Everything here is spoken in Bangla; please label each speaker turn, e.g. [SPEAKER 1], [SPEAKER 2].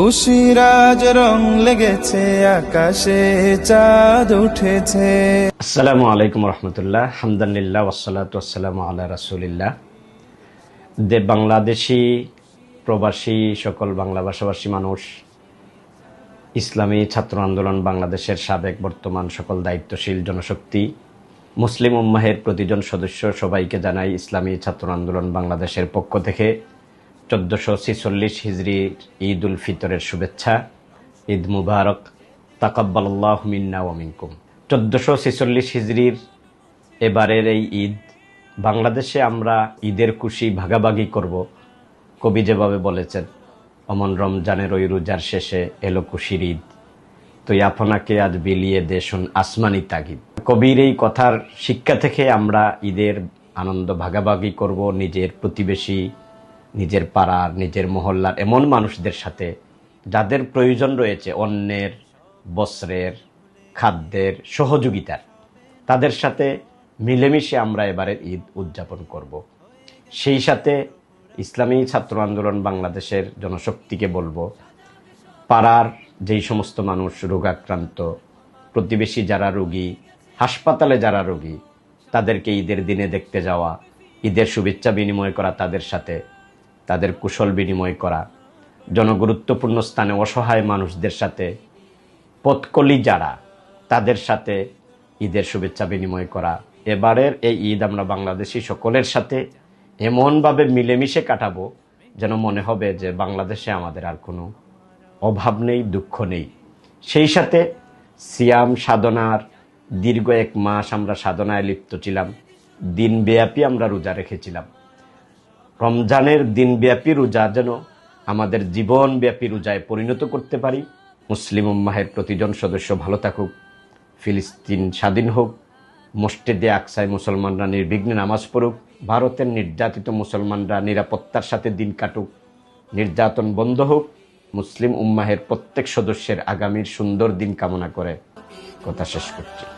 [SPEAKER 1] খুশিরাজ রং লেগেছে, আকাশে চাঁদ উঠেছে।
[SPEAKER 2] আসসালামু আলাইকুম রহমতুল্লাহ, হামদানিল্লাহ ওসালাত আসসালামু আল্লাহ রাসুলিল্লাহ। দে বাংলাদেশি, প্রবাসী, সকল বাংলা ভাষাভাষী মানুষ, ইসলামী ছাত্র আন্দোলন বাংলাদেশের সাবেক বর্তমান সকল দায়িত্বশীল জনশক্তি, মুসলিম উম্মাহের প্রতিজন সদস্য সবাইকে জানাই ইসলামী ছাত্র আন্দোলন বাংলাদেশের পক্ষ থেকে চোদ্দশো ছিচল্লিশ হিজড়ি ঈদ উল ফিতরের শুভেচ্ছা। ঈদ মুবারক। তাকাব্বাল্লাহ মিন্না ওয়ামিনকুম চোদ্দশো ছেচল্লিশ হিজড়ির এবারের এই ঈদ, বাংলাদেশে আমরা ঈদের খুশি ভাগাভাগি করব, কবি যেভাবে বলেছেন, অমন রমজানের ওই রোজার শেষে এলো খুশির ঈদ। তুই আপনাকে আজ বিলিয়ে দেশুন আসমানি তাগিদ। কবির এই কথার শিক্ষা থেকে আমরা ঈদের আনন্দ ভাগাভাগি করব, নিজের প্রতিবেশী নিজের পাড়ার, নিজের মহল্লার এমন মানুষদের সাথে যাদের প্রয়োজন রয়েছে অন্যের বস্ত্রের, খাদ্যের সহযোগিতার। তাদের সাথে মিলেমিশে আমরা এবারে ঈদ উদযাপন করব। সেই সাথে ইসলামী ছাত্র আন্দোলন বাংলাদেশের জনশক্তিকে বলব, পাড়ার যেই সমস্ত মানুষ রোগাক্রান্ত, প্রতিবেশী যারা রোগী, হাসপাতালে যারা রোগী, তাদেরকে ঈদের দিনে দেখতে যাওয়া, ঈদের শুভেচ্ছা বিনিময় করা তাদের সাথে তাদের কুশল বিনিময় করা। জনগুরুত্বপূর্ণ স্থানে অসহায় মানুষদের সাথে পথকলি যারা, তাদের সাথে ঈদের শুভেচ্ছা বিনিময় করা। এবারের এই ঈদ আমরা বাংলাদেশি সকলের সাথে এমনভাবে মিলেমিশে কাটাবো যেন মনে হবে যে বাংলাদেশে আমাদের আর কোনো অভাব নেই, দুঃখ নেই। সেই সাথে সিয়াম সাধনার দীর্ঘ এক মাস আমরা সাধনায় লিপ্ত ছিলাম। দিনব্যাপী আমরা রোজা রেখেছিলাম। রমজানের দিনব্যাপী রোজা যেন আমাদের জীবনব্যাপী রোজায় পরিণত করতে পারি। মুসলিম উম্মাহের প্রতিজন সদস্য ভালো থাকুক, ফিলিস্তিন স্বাধীন হোক, মসজিদে আকসায় মুসলমানরা নির্বিঘ্নে নামাজ পড়ুক, ভারতের নির্যাতিত মুসলমানরা নিরাপত্তার সাথে দিন কাটুক, নির্যাতন বন্ধ হোক, মুসলিম উম্মাহের প্রত্যেক সদস্যের আগামীর সুন্দর দিন কামনা করে। কথা শেষ করছি।